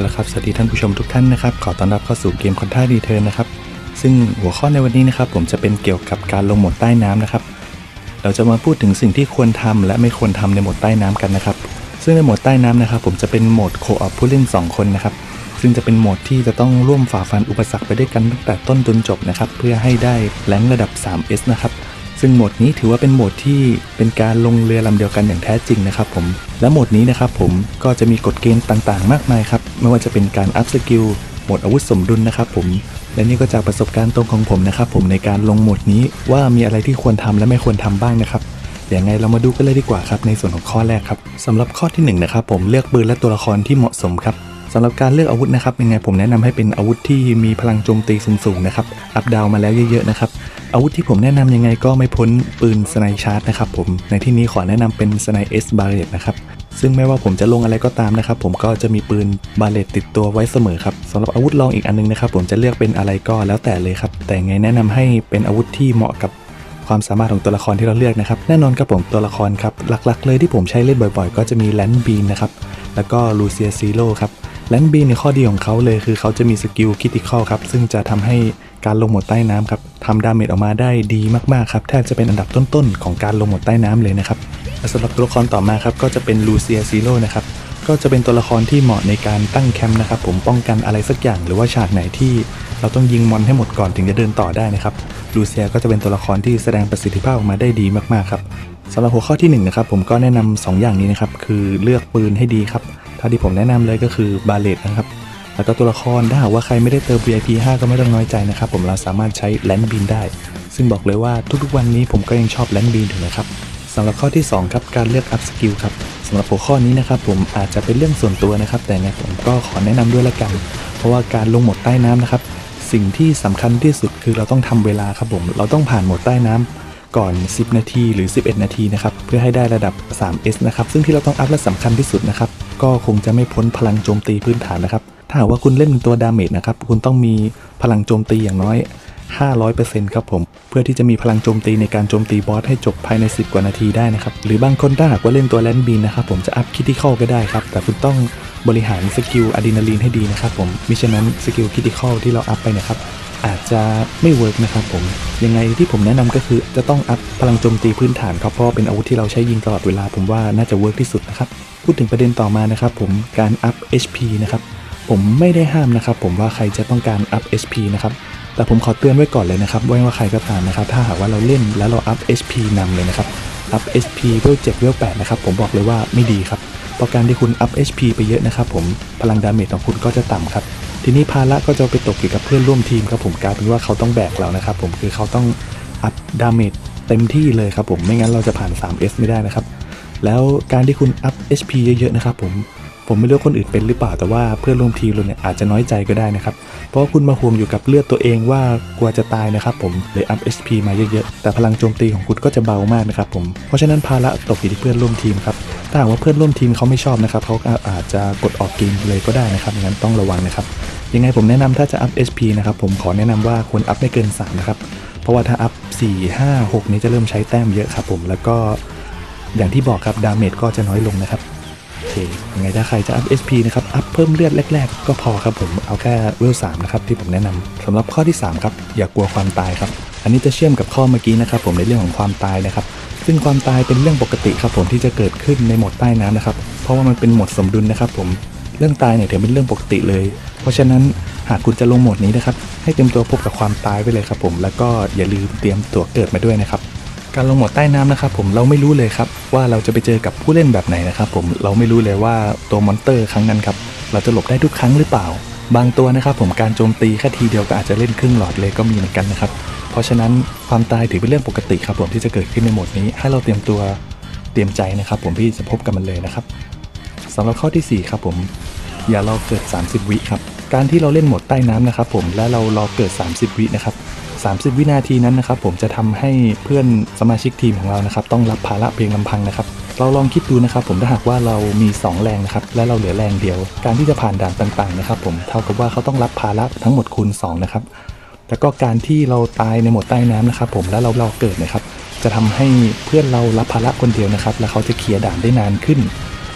เอาละครับ สวัสดีท่านผู้ชมทุกท่านนะครับ ขอต้อนรับเข้าสู่เกมคอนท่าดีเทิร์นนะครับ ซึ่งหัวข้อในวันนี้นะครับ ผมจะเป็นเกี่ยวกับการลงหมดใต้น้ำนะครับ เราจะมาพูดถึงสิ่งที่ควรทำและไม่ควรทำในหมดใต้น้ำกันนะครับ ซึ่งในหมดใต้น้ำนะครับ ผมจะเป็นโหมดโคออฟผู้เล่น 2 คนนะครับ ซึ่งจะเป็นโหมดที่จะต้องร่วมฝ่าฟันอุปสรรคไปด้วยกันตั้งแต่ต้นจนจบนะครับ เพื่อให้ได้แรงระดับ 3S นะครับ ซึ่งโหมดนี้ถือว่าเป็นโหมดที่เป็นการลงเรือลำเดียวกันอย่างแท้จริงนะครับผม และโหมดนี้นะครับผมก็จะมีกฎเกณฑ์ต่างๆ มากมายครับ ไม่ว่าจะเป็นการอัพสกิลโหมดอาวุธสมดุลนะครับผม และนี่ก็จากประสบการณ์ตรงของผมนะครับผมในการลงโหมดนี้ว่ามีอะไรที่ควรทำและไม่ควรทำบ้างนะครับอย่างไงเรามาดูกันเลยดีกว่าครับในส่วนของข้อแรกครับสำหรับข้อที่หนึ่งนะครับผมเลือกปืนและตัวละครที่เหมาะสมครับ สำหรับการเลือกอาวุธนะครับยังไงผมแนะนำให้เป็นอาวุธที่มีพลังโจมตีสูงๆนะครับอัพดาวมาแล้วเยอะๆนะครับอาวุธที่ผมแนะนำยังไงก็ไม่พ้นปืนสไนชาร์จนะครับผมในที่นี้ขอแนะนำเป็นสไนเอสบาเรตนะครับซึ่งไม่ว่าผมจะลงอะไรก็ตามนะครับ ผมก็จะมีปืนบาเลตติดตัวไว้เสมอครับสำหรับอาวุธรองอีกอันนึงนะครับ ผมจะเลือกเป็นอะไรก็แล้วแต่เลยครับ แต่ไงแนะนำให้เป็นอาวุธที่เหมาะกับความสามารถของตัวละครที่เราเลือกนะครับ แน่นอนครับผมตัวละครครับหลักๆ เลยที่ผมใช้เล่นบ่อยๆ ก็จะมีแลนบีนนะครับแล้วก็ลูเซียซีโร่ครับ แลนบีนในข้อดีของเขาเลยคือเขาจะมีสกิลคิติคอลครับ ซึ่งจะทำให้การลงหมดใต้น้ำครับทำดาเมจออกมาได้ดีมากๆครับ แทบจะเป็นอันดับต้นๆ ของการลงหมดใต้น้ำเลยนะครับสำหรับตัวละครต่อมาครับ ก็จะเป็นลูเซียซีโร่นะครับก็จะเป็นตัวละครที่เหมาะในการตั้งแคมป์นะครับผมป้องกันอะไรสักอย่าง หรือว่าฉากไหนที่เราต้องยิงมอนให้หมดก่อนถึงจะเดินต่อได้นะครับลูเซียก็จะเป็นตัวละครที่แสดงประสิทธิภาพออกมาได้ดีมากๆครับสำหรับหัวข้อที่1นงนะครับผมก็แนะนำ2อย่างนี้นะครับคือเลือกปืนให้ดีครับ ถ้าที่ผมแนะนำเลยก็คือบาเลตนะครับ แล้วก็ตัวละครถ้าหากว่าใครไม่ได้เติม VIP 5 ก็ไม่ต้องน้อยใจนะครับ ผมเราสามารถใช้แลนบินได้ ซึ่งบอกเลยว่าทุกๆวันนี้ผมก็ยังชอบแลนบินอยู่นะครับสำหรับข้อที่ 2 ครับ การเลือกอัพสกิลครับสำหรับหัวข้อนี้นะครับผมอาจจะเป็นเรื่องส่วนตัวนะครับ แต่ไงผมก็ขอแนะนำด้วยละกัน เพราะว่าการลงหมดใต้น้ำนะครับ สิ่งที่สำคัญที่สุดคือเราต้องทำเวลาครับผม เราต้องผ่านหมดใต้น้ำ ก่อน 10 นาทีหรือ 11 นาทีนะครับเพื่อให้ได้ระดับ 3S นะครับซึ่งที่เราต้องอัพและสำคัญที่สุดนะครับก็คงจะไม่พ้นพลังโจมตีพื้นฐานนะครับถ้าหากว่าคุณเล่นเป็นตัวดาเมจนะครับคุณต้องมีพลังโจมตีอย่างน้อย 500%ครับผมเพื่อที่จะมีพลังโจมตีในการโจมตีบอสให้จบภายใน 10 กว่านาทีได้นะครับหรือบางคนถ้าหากว่าเล่นตัวแลนบินนะครับผมจะอัพคิติคอลก็ได้ครับแต่คุณต้องบริหารสกิลอะดรีนาลีนให้ดีนะครับผมมิฉะนั้นสกิลคิติคอลที่เราอัพไปนะครับ อาจจะไม่เวิร์กนะครับผม ยังไงที่ผมแนะนำก็คือจะต้องอัพพลังโจมตีพื้นฐานครับเพราะเป็นอาวุธที่เราใช้ยิงตลอดเวลาผมว่าน่าจะเวิร์กที่สุดนะครับ พูดถึงประเด็นต่อมานะครับผมการอัพ HP นะครับผมไม่ได้ห้ามนะครับผมว่าใครจะต้องการอัพ HP นะครับแต่ผมขอเตือนไว้ก่อนเลยนะครับว่าว่าใครก็ตามนะครับ ถ้าหากว่าเราเล่นแล้วเราอัพ HP นำเลยนะครับอัพ HP เวล7เวล8นะครับผมบอกเลยว่าไม่ดีครับเพราะการที่คุณอัพ HP ไปเยอะนะครับผมพลังดาเมจของคุณก็จะต่ำครับ ทีนี้ภาระก็จะไปตกอยู่กับเพื่อนร่วมทีมครับผมกลายเป็นว่าเขาต้องแบกเรานะครับผมคือเขาต้องอัพดาเมจเต็มที่เลยครับผมไม่งั้นเราจะผ่าน 3S ไม่ได้นะครับ แล้วการที่คุณอัพ HP เยอะๆนะครับผม ผมไม่รู้คนอื่นเป็นหรือเปล่าแต่ว่าเพื่อนร่วมทีมเราเนี่ยอาจจะน้อยใจก็ได้นะครับ เพราะว่าคุณมาห่วงอยู่กับเลือดตัวเองว่ากลัวจะตายนะครับผมเลยอัพ HP มาเยอะๆ แต่พลังโจมตีของคุณก็จะเบามากนะครับผมเพราะฉะนั้นภาระตกอยู่ที่เพื่อนร่วมทีมครับถ้าหากว่าเพื่อนร่วมทีมเขาไม่ชอบนะครับเขาอาจจะกดออกเกมเลยก็ได้นะครับงั้นต้องระวังนะครับยังไงผมแนะนำถ้าจะอัพ HP นะครับผมขอแนะนำว่าควรอัพไม่เกิน 3 นะครับ เพราะว่าถ้าอัพ 4 5 6 นี้จะเริ่มใช้แต้มเยอะครับผมแล้วก็อย่างที่บอกครับดาเมจก็จะน้อยลงนะครับ โอเคยังไงถ้าใครจะอัพ SP นะครับ อัพเพิ่มเลือดแรก ๆ ก็พอครับผมเอาแค่เวล3นะครับที่ผมแนะนำสำหรับข้อที่ 3 ครับ อย่ากลัวความตายครับ อันนี้จะเชื่อมกับข้อเมื่อกี้นะครับผมในเรื่องของความตายนะครับซึ่งความตายเป็นเรื่องปกติครับผมที่จะเกิดขึ้นในโหมดใต้น้ำนะครับ เพราะว่ามันเป็นโหมดสมดุลนะครับผมเรื่องตายเนี่ยถือเป็นเรื่องปกติเลย เพราะฉะนั้นหากคุณจะลงโหมดนี้นะครับ ให้เตรียมตัวพบกับความตายไว้เลยครับผม แล้วก็อย่าลืมเตรียมตัวเกิดมาด้วยนะครับ การลงหมดใต้น้ำนะครับผมเราไม่รู้เลยครับว่าเราจะไปเจอกับผู้เล่นแบบไหนนะครับผมเราไม่รู้เลยว่าตัวมอนสเตอร์ครั้งนั้นครับเราจะหลบได้ทุกครั้งหรือเปล่า บางตัวนะครับผมการโจมตีแค่ทีเดียวก็อาจจะเล่นครึ่งหลอดเลยก็มีเหมือนกันนะครับเพราะฉะนั้นความตายถือเป็นเรื่องปกติครับผมที่จะเกิดขึ้นในโหมดนี้ ให้เราเตรียมตัวเตรียมใจนะครับผมที่จะพบกับมันเลยนะครับสำหรับข้อที่สี่ครับผม อย่ารอเกิด 30 วิครับการที่เราเล่นโหมดใต้น้ำนะครับผมและเรารอเกิด 30 วินะครับ 30 วินาทีนั้นนะครับผมจะทำให้เพื่อนสมาชิกทีมของเรานะครับต้องรับภาระเพียงลำพังนะครับเราลองคิดดูนะครับผมถ้าหากว่าเรามี 2 แรงนะครับและเราเหลือแรงเดียว การที่จะผ่านด่านต่างๆนะครับผมเท่ากับว่าเขาต้องรับภาระทั้งหมดคูณ2นะครับแล้วก็การที่เราตายในโหมดใต้น้ำนะครับผมแล้วเราเราเกิดนะครับ จะทำให้เพื่อนเรารับภาระคนเดียวนะครับ แล้วเขาจะเคลียร์ด่านได้นานขึ้น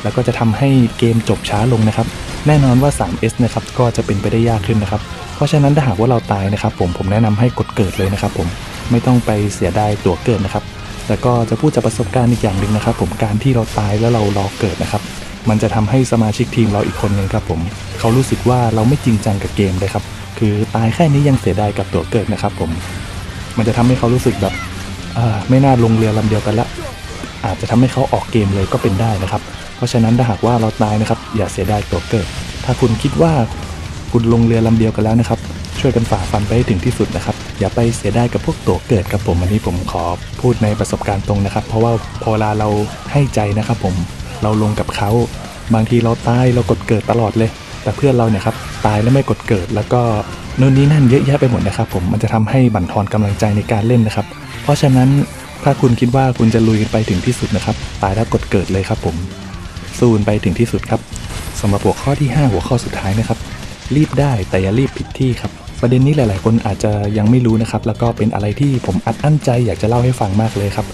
แล้วก็จะทำให้เกมจบช้าลงนะครับ แน่นอนว่า 3S นะครับก็จะเป็นไปได้ยากขึ้นนะครับ เพราะฉะนั้นถ้าหากว่าเราตายนะครับ ผมผมแนะนำให้กดเกิดเลยนะครับ ผมไม่ต้องไปเสียดายตั๋วเกิดนะครับแล้วก็จะพูดจากประสบการณ์อีกอย่างหนึ่งนะครับ ผมการที่เราตายแล้วเรารอเกิดนะครับ มันจะทำให้สมาชิกทีมเราอีกคนนึงครับผมเขารู้สึกว่าเราไม่จริงจังกับเกมเลยครับ คือตายแค่นี้ยังเสียดายกับตั๋วเกิดนะครับ ผม มันจะทำให้เขารู้สึกแบบไม่น่าลงเรือลำเดียวกันละอาจจะทำให้เขาออกเกมเลยก็เป็นได้นะครับ เพราะฉะนั้นถ้าหากว่าเราตายนะครับ อย่าเสียดายตั๋วเกิด ถ้าคุณคิดว่า คุณลงเรือลำเดียวกันแล้วนะครับ ช่วยกันฝ่าฟันไปให้ถึงที่สุดนะครับ อย่าไปเสียดายกับพวกตัวเกิดครับผมอันนี้ผมขอพูดในประสบการณ์ตรงนะครับ เพราะว่าพอเวลาเราให้ใจนะครับ ผมเราลงกับเขาบางทีเราตายเรากดเกิดตลอดเลย แต่เพื่อนเราเนี่ยครับตายแล้วไม่กดเกิด แล้วก็นู่นนี่นั่นเยอะแยะไปหมดนะครับ ผมมันจะทำให้บั่นทอนกำลังใจในการเล่นนะครับ เพราะฉะนั้นถ้าคุณคิดว่าคุณจะลุยกันไปถึงที่สุดนะครับตายแล้วกดเกิดเลยครับผมสู้ไปถึงที่สุดครับสำหรับหัวข้อที่ 5 หัวข้อสุดท้ายนะครับ รีบได้แต่อย่ารีบผิดที่ครับ ประเด็นนี้หลาย ๆ คนอาจจะยังไม่รู้นะครับ แล้วก็เป็นอะไรที่ผมอัดอั้นใจอยากจะเล่าให้ฟังมากเลยครับ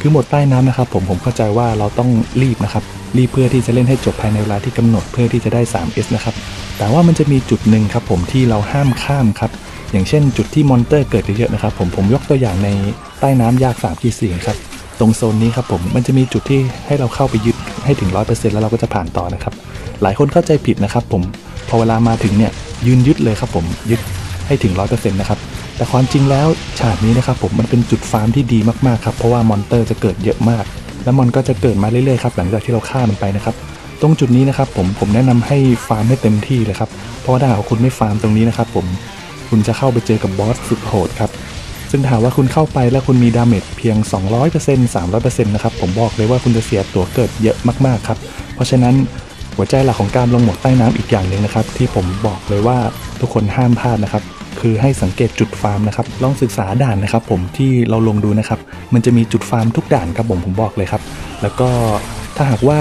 คือหมดใต้น้ำนะครับ ผมผมเข้าใจว่าเราต้องรีบนะครับ รีบเพื่อที่จะเล่นให้จบภายในเวลาที่กำหนดเพื่อที่จะได้ 3S นะครับ แต่ว่ามันจะมีจุดหนึ่งครับ ผมที่เราห้ามข้ามครับ อย่างเช่น จุดที่มอนเตอร์เกิดเยอะๆนะครับ ผมผมยกตัวอย่างในใต้น้ำยาก3 g 4ครับตรงโซนนี้ครับผมมันจะมีจุดที่ให้เราเข้าไปยึดให้ถึง 100%แล้วเราก็จะผ่านต่อนะครับ หลายคนเข้าใจผิดนะครับ ผม พอเวลามาถึงเนี่ยยืนยึดเลยครับผมยึดให้ถึง 100%นะครับแต่ความจริงแล้วฉากนี้นะครับผมมันเป็นจุดฟาร์มที่ดีมากๆครับเพราะว่ามอนเตอร์จะเกิดเยอะมาก แล้วมอนก็จะเกิดมาเรื่อยๆครับหลังจากที่เราฆ่ามันไปนะครับตรงจุดนี้นะครับผมผมแนะนำให้ฟาร์มให้เต็มที่เลยครับเพราะว่าถ้าหากคุณไม่ฟาร์มตรงนี้นะครับผมคุณจะเข้าไปเจอกับบอสสุดโหดครับซึ่งถ้าว่าคุณเข้าไปแล้วคุณมีดาเมจเพียง 200% 300%นะครับผมบอกเลยว่าคุณจะเสียตัวเกิดเยอะมากๆครับเพราะฉะนั้น หัวใจหลักของการลงหมดใต้น้ำอีกอย่างหนึ่งนะครับ ที่ผมบอกเลยว่าทุกคนห้ามพลาดนะครับ คือให้สังเกตจุดฟาร์มนะครับ ลองศึกษาด่านนะครับ ผมที่เราลงดูนะครับ มันจะมีจุดฟาร์มทุกด่านครับผมผมบอกเลยครับ แล้วก็ถ้าหากว่า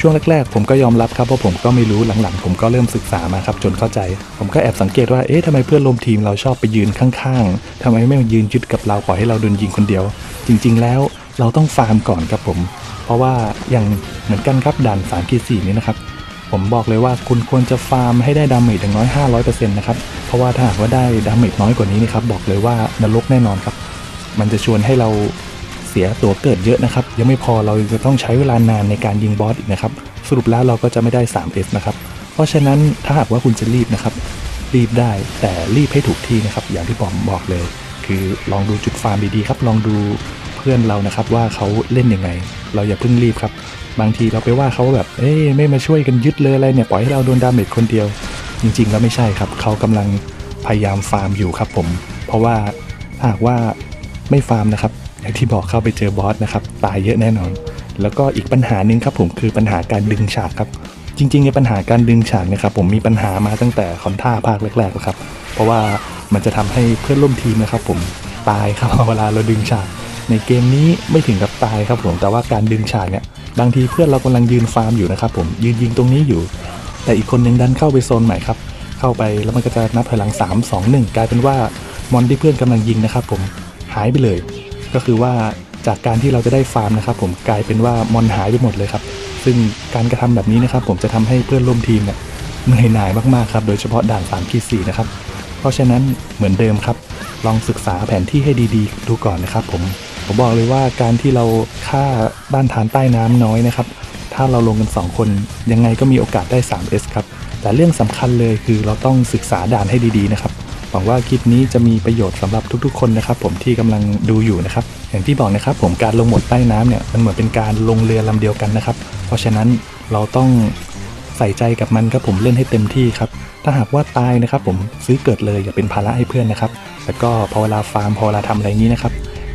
ช่วงแรกๆ ผมก็ยอมรับครับเพราะผมก็ไม่รู้หลังๆ ผมก็เริ่มศึกษามาครับจนเข้าใจ ผมก็แอบสังเกตว่าเอ๊ะทำไมเพื่อนร่วมทีมเราชอบไปยืนข้างๆทำไมไม่ยืนยึดกับเราปล่อยให้เราโดนยิงคนเดียว จริง ๆ แล้วเราต้องฟาร์มก่อนครับผม เพราะว่าอย่างเหมือนกันครับด่าน3กี4นี้นะครับ ผมบอกเลยว่าคุณควรจะฟาร์มให้ได้ดาเมจอย่างน้อย 500%นะครับ เพราะว่าถ้าหากว่าได้ดาเมจน้อยกว่านี้นะครับ บอกเลยว่านรกแน่นอนครับ มันจะชวนให้เราเสียตัวเกิดเยอะนะครับ ยังไม่พอเราจะต้องใช้เวลานานในการยิงบอสอีกนะครับ สรุปแล้วเราก็จะไม่ได้ 3S นะครับ เพราะฉะนั้นถ้าหากว่าคุณจะรีบนะครับ รีบได้แต่รีบให้ถูกที่นะครับ อย่างที่ผมบอกเลย คือลองดูจุดฟาร์มดีๆครับ ลองดู เพื่อนเรานะครับว่าเขาเล่นยังไง เราอย่าเพิ่งรีบครับ บางทีเราไปว่าเขาแบบเอ้ยไม่มาช่วยกันยึดเลยอะไรเนี่ยปล่อยให้เราโดนดาเมจคนเดียว จริงๆแล้วไม่ใช่ครับเขากำลังพยายามฟาร์มอยู่ครับผม เพราะว่าหากว่าไม่ฟาร์มนะครับอย่างที่บอกเข้าไปเจอบอสนะครับตายเยอะแน่นอน แล้วก็อีกปัญหาหนึ่งครับผมคือปัญหาการดึงฉากครับ จริงๆในปัญหาการดึงฉากนะครับผมมีปัญหามาตั้งแต่คอนท่าภาคแรกๆแล้วครับ เพราะว่ามันจะทำให้เพื่อนร่วมทีมนะครับผมตายครับเวลาเราดึงฉาก ในเกมนี้ไม่ถึงกับตายครับผมแต่ว่าการดึงฉากเนี่ยบางทีเพื่อนเรากำลังยืนฟาร์มอยู่นะครับผมยืนยิงตรงนี้อยู่ แต่อีกคนหนึ่งดันเข้าไปโซนใหม่ครับเข้าไปแล้วมันก็จะนับถอยหลัง 3 2 1 กลายเป็นว่ามอนที่เพื่อนกำลังยิงนะครับผมหายไปเลย ก็คือว่าจากการที่เราจะได้ฟาร์มนะครับผมกลายเป็นว่ามอนหายไปหมดเลยครับซึ่งการกระทำแบบนี้นะครับผมจะทำให้เพื่อนร่วมทีมเนี่ยเหนื่อยหน่ายมากๆครับโดยเฉพาะด่าน3ขีด4นะครับเพราะฉะนั้นเหมือนเดิมครับ ลองศึกษาแผนที่ให้ดีๆ ดูก่อนนะครับผม ผมบอกเลยว่าการที่เราฆ่าบ้านฐานใต้น้ำน้อยนะครับ ถ้าเราลงกัน 2 คน ยังไงก็มีโอกาสได้ 3S ครับ แต่เรื่องสำคัญเลยคือเราต้องศึกษาด่านให้ดีๆนะครับหวังว่าคลิปนี้จะมีประโยชน์สำหรับทุกๆ คนนะครับ ผมที่กำลังดูอยู่นะครับ อย่างที่บอกนะครับ ผมการลงหมดใต้น้ำเนี่ยมันเหมือนเป็นการลงเรือลำเดียวกันนะครับ เพราะฉะนั้นเราต้องใส่ใจกับมันครับผมเล่นให้เต็มที่ครับ ถ้าหากว่าตายนะครับ ผมซื้อเกิดเลยอย่าเป็นภาระให้เพื่อนนะครับ แล้วก็พอเวลาฟาร์มพอเวลาทำอะไรนี้นะครับ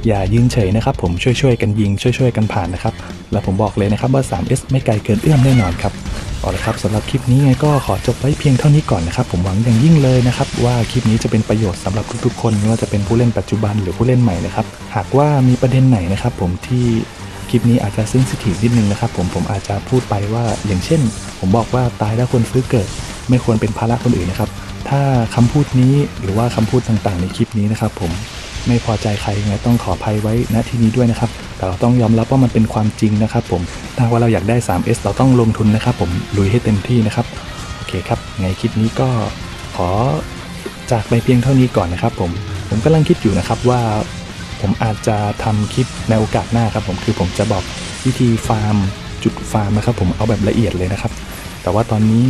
อย่ายืนเฉยนะครับผมช่วยๆกันยิงช่วยๆกันผ่านนะครับ แล้วผมบอกเลยนะครับว่า 3S ไม่ไกลเกินเอื้อมแน่นอนครับเอาละครับสำหรับคลิปนี้ไงก็ขอจบไว้เพียงเท่านี้ก่อนนะครับ ผมหวังอย่างยิ่งเลยนะครับ ว่าคลิปนี้จะเป็นประโยชน์สำหรับทุกๆคนไม่ว่าจะเป็นผู้เล่นปัจจุบันหรือผู้เล่นใหม่นะครับ หากว่ามีประเด็นไหนนะครับผมที่คลิปนี้อาจจะซึ่งสิทีนิดนึงนะครับ ผมผมอาจจะพูดไปว่าอย่างเช่น ผมบอกว่าตายแล้วคนซื้อเกิด ไม่ควรเป็นภาระคนอื่นนะครับ ถ้าคำพูดนี้หรือว่าคำพูดต่างๆ ในคลิปนี้นะครับ ผม ไม่พอใจใครยังไงต้องขออภัยไว้ณที่นี้ด้วยนะครับ แต่เราต้องยอมรับว่ามันเป็นความจริงนะครับผมถ้าว่าเราอยากได้ 3S เราต้องลงทุนนะครับ ผมลุยให้เต็มที่นะครับโอเคครับในคลิปนี้ก็ขอจากไปเพียงเท่านี้ก่อนนะครับผมผมกำลังคิดอยู่นะครับว่าผมอาจจะทำคลิปในโอกาสหน้าครับผมคือผมจะบอกวิธีฟาร์มจุดฟาร์มนะครับผมเอาแบบละเอียดเลยนะครับ แต่ว่าตอนนี้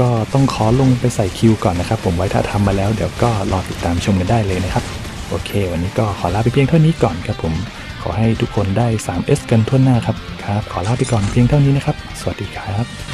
ก็ต้องขอลงไปใส่คิวก่อนนะครับ ผมไว้ถ้าทำมาแล้วเดี๋ยวก็รอติดตามชมกันได้เลยนะครับ โอเค วันนี้ก็ขอลาไปเพียงเท่านี้ก่อนครับผม ขอให้ทุกคนได้ 3S กันทั่วหน้าครับ ครับ ขอลาไปก่อนเพียงเท่านี้นะครับ สวัสดีครับ